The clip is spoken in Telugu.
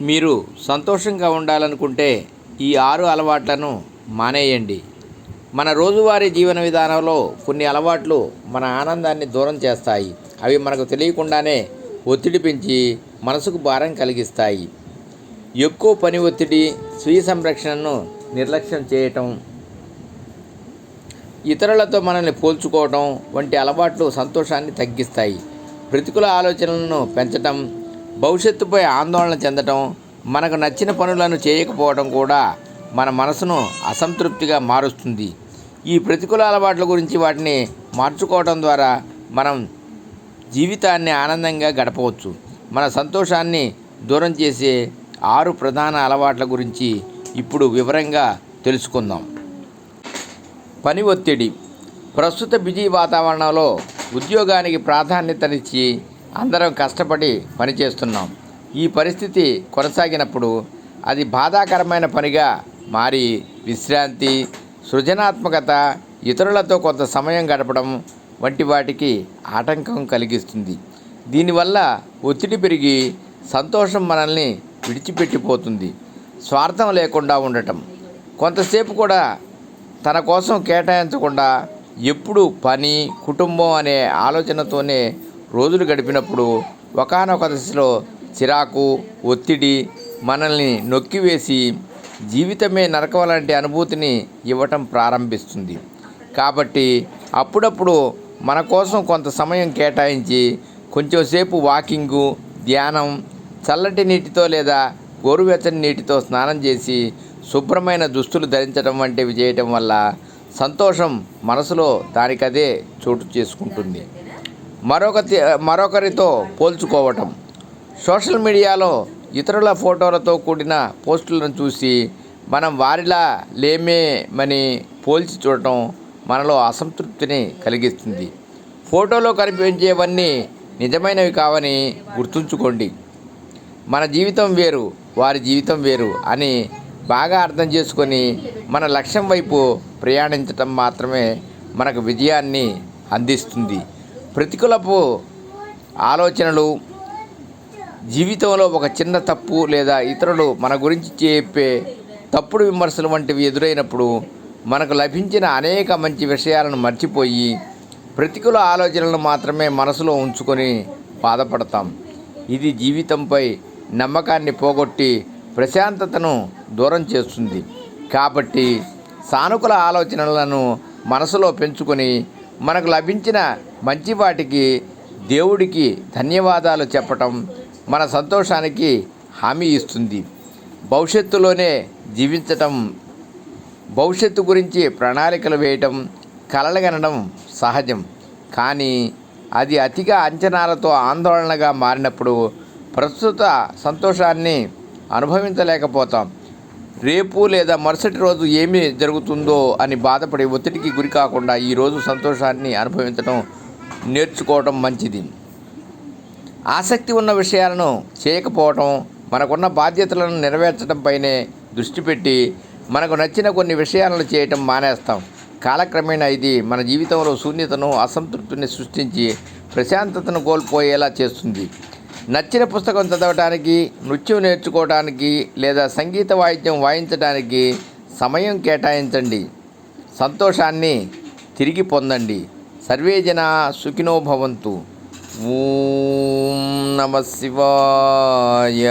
మీరు సంతోషంగా ఉండాలనుకుంటే ఈ ఆరు అలవాట్లను మానేయండి. మన రోజువారీ జీవన విధానంలో కొన్ని అలవాట్లు మన ఆనందాన్ని దూరం చేస్తాయి. అవి మనకు తెలియకుండానే ఒత్తిడి పెంచి మనసుకు భారం కలిగిస్తాయి. ఎక్కువ పని ఒత్తిడి స్వీయ సంరక్షణను నిర్లక్ష్యం చేయటం ఇతరులతో మనల్ని పోల్చుకోవటం వంటి అలవాట్లు సంతోషాన్ని తగ్గిస్తాయి. ప్రతికూల ఆలోచనలను పెంచటం భవిష్యత్తుపై ఆందోళన చెందటం మనకు నచ్చిన పనులను చేయకపోవడం కూడా మన మనసును అసంతృప్తిగా మారుస్తుంది. ఈ ప్రతికూల అలవాట్ల గురించి వాటిని మార్చుకోవడం ద్వారా మనం జీవితాన్ని ఆనందంగా గడపవచ్చు. మన సంతోషాన్ని దూరం చేసే ఆరు ప్రధాన అలవాట్ల గురించి ఇప్పుడు వివరంగా తెలుసుకుందాం. పని ఒత్తిడి. ప్రస్తుత బిజీ వాతావరణంలో ఉద్యోగానికి ప్రాధాన్యతనిచ్చి అందరం కష్టపడి పనిచేస్తున్నాం. ఈ పరిస్థితి కొనసాగినప్పుడు అది బాధాకరమైన పనిగా మారి విశ్రాంతి సృజనాత్మకత ఇతరులతో కొంత సమయం గడపడం వంటి వాటికి ఆటంకం కలిగిస్తుంది. దీనివల్ల ఒత్తిడి పెరిగి సంతోషం మనల్ని విడిచిపెట్టిపోతుంది. స్వార్థం లేకుండా ఉండటం. కొంతసేపు కూడా తన కోసం కేటాయించకుండా ఎప్పుడు పని కుటుంబం అనే ఆలోచనతోనే రోజులు గడిపినప్పుడు ఒకానొక దశలో చిరాకు ఒత్తిడి మనల్ని నొక్కివేసి జీవితమే నరకం లాంటి అనుభూతిని ఇవ్వటం ప్రారంభిస్తుంది. కాబట్టి అప్పుడప్పుడు మన కోసం కొంత సమయం కేటాయించి కొంచెంసేపు వాకింగు ధ్యానం చల్లటి నీటితో లేదా గోరువెచ్చని నీటితో స్నానం చేసి శుభ్రమైన దుస్తులు ధరించడం వంటివి చేయటం వల్ల సంతోషం మనసులో దానికదే చోటు చేసుకుంటుంది. మరొక మరొకరితో పోల్చుకోవటం. సోషల్ మీడియాలో ఇతరుల ఫోటోలతో కూడిన పోస్టులను చూసి మనం వారిలా లేమేమని పోల్చి చూడటం మనలో అసంతృప్తిని కలిగిస్తుంది. ఫోటోలో కనిపించేవన్నీ నిజమైనవి కావని గుర్తుంచుకోండి. మన జీవితం వేరు వారి జీవితం వేరు అని బాగా అర్థం చేసుకొని మన లక్ష్యం వైపు ప్రయాణించటం మాత్రమే మనకు విజయాన్ని అందిస్తుంది. ప్రతికూలపు ఆలోచనలు జీవితంలో ఒక చిన్న తప్పు లేదా ఇతరులు మన గురించి చెప్పే తప్పుడు విమర్శలు వంటివి ఎదురైనప్పుడు మనకు లభించిన అనేక మంచి విషయాలను మర్చిపోయి ప్రతికూల ఆలోచనలను మాత్రమే మనసులో ఉంచుకొని బాధపడతాం. ఇది జీవితంపై నమ్మకాన్ని పోగొట్టి ప్రశాంతతను దూరం చేస్తుంది. కాబట్టి సానుకూల ఆలోచనలను మనసులో పెంచుకొని మనకు లభించిన మంచి వాటికి దేవుడికి ధన్యవాదాలు చెప్పటం మన సంతోషానికి హామీ ఇస్తుంది. భవిష్యత్తులోనే జీవించటం భవిష్యత్తు గురించి ప్రణాళికలు వేయటం కలలుగనడం సహజం. కానీ అది అతిగా అంచనాలతో ఆందోళనగా మారినప్పుడు ప్రస్తుత సంతోషాన్ని అనుభవించలేకపోతాం. రేపు లేదా మరుసటి రోజు ఏమి జరుగుతుందో అని బాధపడే ఒత్తిడికి గురి కాకుండా ఈరోజు సంతోషాన్ని అనుభవించడం నేర్చుకోవటం మంచిది. ఆసక్తి ఉన్న విషయాలను చేయకపోవటం మనకున్న బాధ్యతలను నెరవేర్చడంపైనే దృష్టి పెట్టి మనకు నచ్చిన కొన్ని విషయాలను చేయటం మానేస్తాం. కాలక్రమేణా ఇది మన జీవితంలో శూన్యతను అసంతృప్తిని సృష్టించి ప్రశాంతతను కోల్పోయేలా చేస్తుంది. నచ్చిన పుస్తకం చదవటానికి నృత్యం నేర్చుకోవటానికి లేదా సంగీత వాయిద్యం వాయించడానికి సమయం కేటాయించండి. సంతోషాన్ని తిరిగి పొందండి. సర్వే జన సుఖినో భవంతు. ఓం నమ శివాయ.